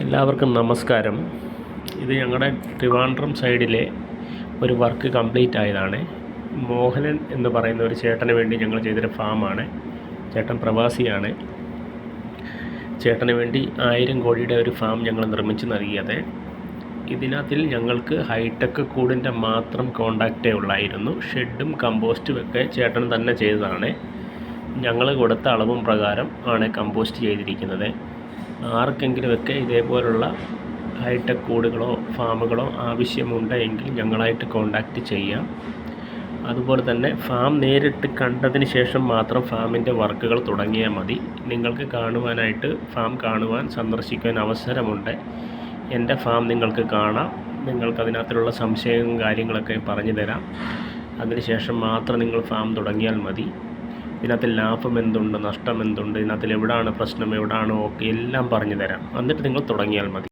എല്ലാവർക്കും നമസ്കാരം. ഇത് ഞങ്ങളുടെ ട്രിവാൻഡ്രം സൈഡിലെ ഒരു വർക്ക് കംപ്ലീറ്റ് ആയതാണ്. മോഹനൻ എന്ന് പറയുന്ന ഒരു ചേട്ടന് വേണ്ടി ഞങ്ങൾ ചെയ്തൊരു ഫാമാണ്. ചേട്ടൻ പ്രവാസിയാണ്. ചേട്ടന് വേണ്ടി ആയിരം കോടിയുടെ ഒരു ഫാം ഞങ്ങൾ നിർമ്മിച്ച് നൽകിയത്. ഇതിനകത്തിൽ ഞങ്ങൾക്ക് ഹൈടെക് കൂടിന്റെ മാത്രം കോണ്ടാക്റ്റേ ഉള്ളായിരുന്നു. ഷെഡും കമ്പോസ്റ്റും ഒക്കെ ചേട്ടൻ തന്നെ ചെയ്തതാണ്. ഞങ്ങൾ കൊടുത്ത അളവും പ്രകാരം ആണ് കമ്പോസ്റ്റ് ചെയ്തിരിക്കുന്നത്. ആർക്കെങ്കിലുമൊക്കെ ഇതേപോലുള്ള ഹൈടെക് കൂടുകളോ ഫാമുകളോ ആവശ്യമുണ്ട് എങ്കിൽ ഞങ്ങളായിട്ട് കോണ്ടാക്റ്റ് ചെയ്യാം. അതുപോലെ തന്നെ ഫാം നേരിട്ട് കണ്ടതിന് ശേഷം മാത്രം ഫാമിന്റെ വർക്കുകൾ തുടങ്ങിയാൽ മതി. നിങ്ങൾക്ക് കാണുവാനായിട്ട് ഫാം കാണുവാൻ സന്ദർശിക്കാൻ അവസരമുണ്ട്. എന്റെ ഫാം നിങ്ങൾക്ക് കാണാം. നിങ്ങൾക്ക് അതിനകത്തുള്ള സംശയവും കാര്യങ്ങളൊക്കെ പറഞ്ഞു തരാം. അതിനുശേഷം മാത്രം നിങ്ങൾ ഫാം തുടങ്ങിയാൽ മതി. ഇതിനകത്ത് ലാഭം എന്തുണ്ട്? നഷ്ടം എന്തുണ്ട്? ഇതിനകത്തിൽ എവിടാണ് പ്രശ്നം? എവിടാണ്? ഓക്കെ എല്ലാം പറഞ്ഞു തരാം. എന്നിട്ട് നിങ്ങൾ തുടങ്ങിയാൽ മതി.